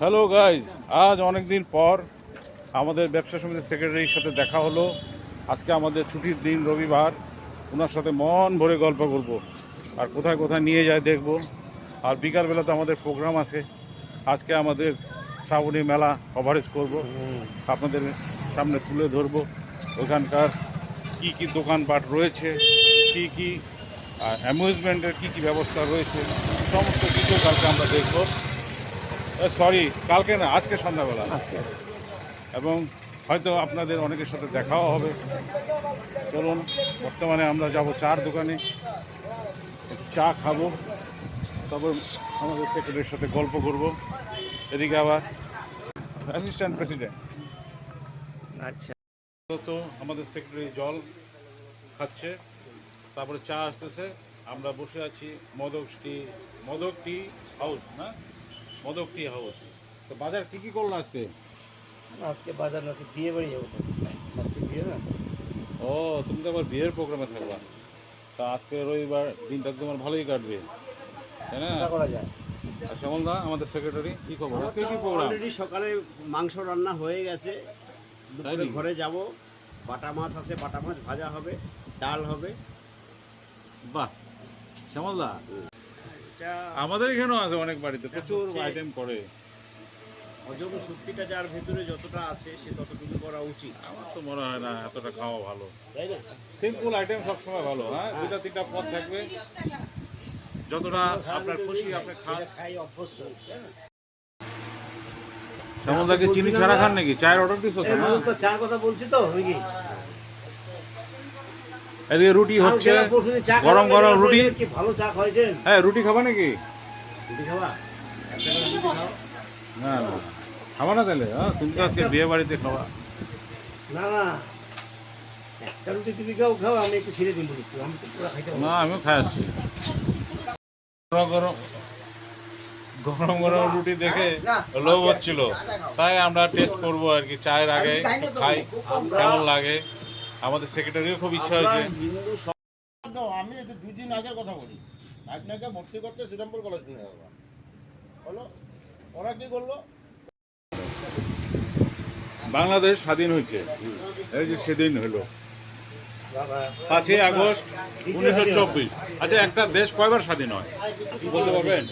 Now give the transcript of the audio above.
Hello guys আজ অনেক দিন পর আমাদের ব্যবসা সমিতির সেক্রেটারির সাথে দেখা হলো। আজকে আমাদের ছুটির দিন রবিবার। ওনার সাথে মন ভরে গল্প করব। আর কোথায় কোথায় নিয়ে যায় দেখব। আর বিকালবেলা তো আমাদের প্রোগ্রাম আছে। আজকে আমাদের শ্রাবণী মেলা কভারেজ করব। আপনাদের সামনে তুলে ধরব। ওখানকার কি কি দোকানপাট রয়েছে, কি কি অ্যামিউজমেন্টের কি কি ব্যবস্থা রয়েছে, সমস্ত কিছু কালকে আমরা দেখব। সরি কালকে না আজকে সন্ধ্যাবেলা। এবং হয়তো আপনাদের অনেকের সাথে দেখাও হবে। চলুন বর্তমানে আমরা যাব চার দোকানে। চা খাব তারপর আমাদের সেক্রেটারির সাথে গল্প করব। এদিকে আবার অ্যাসিস্ট্যান্ট প্রেসিডেন্ট আচ্ছা। তো আমাদের সেক্রেটারি জল খাচ্ছে তারপরে চা আসতেছে। আমরা বসে আছি Modak tea Modak tea house না? মদক টি হাউস তো বাজার কি কি করল আজকে? আজকে বাজার না বিয়ে বাড়ি যাব তো। আজকে বিয়ে না? ও তুমি তো আবার বিয়ের প্রোগ্রামে থাকবা। তা আজকে রবিবার দিনটা তোমার ভালোই কাটবে তাই না? আশা করা যায়। আর শ্যামল দা আমাদের সেক্রেটারি কি খবর? আজকে কি প্রোগ্রাম অলরেডি সকালে মাংস রান্না হয়ে গেছে। দুপুরে নাকি? ঘরে যাব। বাটা মাছ আছে বাটা মাছ ভাজা হবে ডাল হবে। বাহ! শ্যামল দা আমাদের এখানেও আছে অনেক বাড়িতে প্রচুর আইটেম করে। শক্তিটা যার ভেতরে যতটা আছে সে ততটুকু করা উচিত। আমার তো মনে হয় না এতটা খাওয়া ভালো। তাই না? সিম্পল আইটেম সবসময় ভালো হ্যাঁ? দুইটা তিনটা পদ থাকবে। যতটা আপনার খুশি আপনি খান। এটা খাই অভ্যস্ত শ্যামলদাকে চিনি ছাড়া খান নাকি? চায়ের অর্ডার দিছো তো চার কথা বলছি তো নাকি? এদিকে রুটি হচ্ছে গরম গরম রুটি। ভালো চা খাইছেন হ্যাঁ রুটি খাবা নাকি? রুটি খাও। না না খাবা না তাহলে হ্যাঁ তুমি তো আজকে বিয়ে বাড়িতে খাওয়া না না। একটা রুটি তুমি খাও খাও আমি একটু ছেড়ে দিন আমি তো পুরো খাইতে না। আমিও খাই আসছি গরম গরম গরম গরম রুটি দেখে লোভ হচ্ছিল। তাই আমরা টেস্ট করব আর কি চায়ের আগে খাই কেমন লাগে? আমাদের সেক্রেটারিও খুব ইচ্ছা হয়েছে হিন্দু আমি এই দুই দিন আগের কথা বলি। আপনাকে ভর্তি করতে শ্রীরামপুর কলেজ নিয়ে যাব। হলো ওরা কি করল? বাংলাদেশ স্বাধীন হয়েছে। এই যে সেদিন হলো। পাঁচই আগস্ট উনিশশো চব্বিশ। আচ্ছা একটা দেশ কয়বার স্বাধীন হয়? বলতে পারবেন?